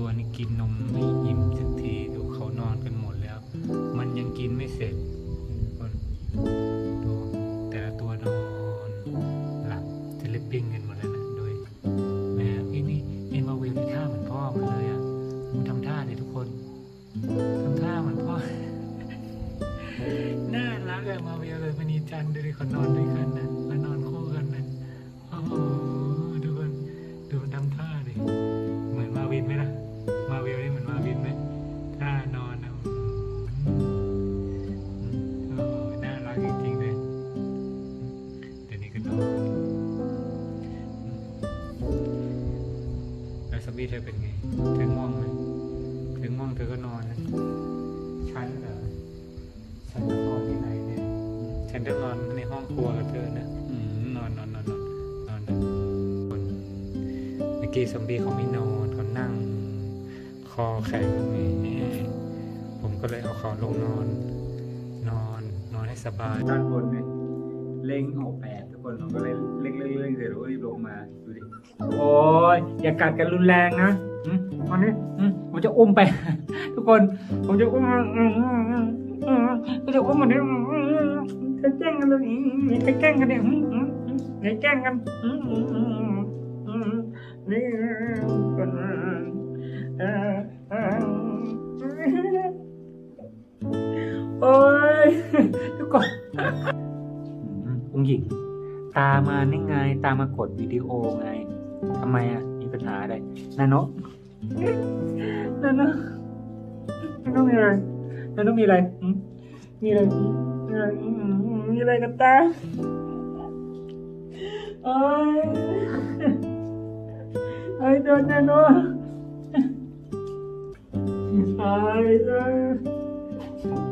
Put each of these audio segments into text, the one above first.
ัวนี่กินนมไม่อิ่มสักทีดูเขานอนกันหมดแล้ว มันยังกินไม่เสร็จคนดูแต่ละตัวนอนหลับสลิปปิ้งกันหมดแล้วนะโดยแม่ไอ้นี่ไอ้มาเวลนี่ท่าเหมือนพ่อมันเลยอะมันทำท่าเลยทุกคนทำท่าเหมือนพ่อน่ารักอะมาเวลเลยมณีจันดูดิเขานอนด้วยกันนะ แล้เธอเป็นไงเธอง่วงไหมเธอง่วงเธอก็นอนนะฉันเหรอฉันจะนอนที่ไหนเนี่ย ฉันจะนอนในห้องครัวกับเธอนะอืมนอนนอนนอนนอนนอนนะคนเมื่อกี้ซอมบีเขาไม่นอนเขานั่ง คอแข็งนี่ผมก็เลยเอาเขาลงนอน นอนนอนให้สบายด้านบนเนี่ย งหกแปดทุกคนผมก็เลยเล็งเล็งเล็งเสร็จแล้วก็รีบลงมาดูดิโอ้ยอย่ากัดกันรุนแรงนะอืมวันนี้อืมผมจะอุ้มไป ทุกคนผมจะอุ้มอืมอืมอืมอืมผมจะอุ้มมันเนี่ยอืมอืมอืมจะแกล้งกันเลยอืมอืมจะแกล้งกันเนี่ยอืมอืมอืมอย่าแกล้งกันอืมอืมอืมอืมนี่คนเออเออโอ้ยทุกคน องหญิง ตามมานี่ไง ตามมากดวิดีโอไงทำไมอะ มีปัญหาอะไรนาโนะนาโนะนาโนมีอะไรนาโนมีอะไรมีอะไรมีอะไรมีอะไรกันตาโอ้ยไอ้โดนนาโนะไอ้โดน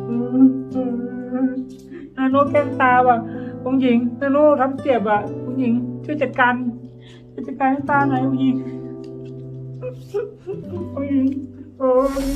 อืมอืมนาโนะแกล้งตาว่ะ คุณหญิงนาโน่ทำเจ็บอะคุณหญิง ช่วยจัดการช่วยจัดการให้ตาหน่อยคุณหญิงคุณหญิงโอ้ย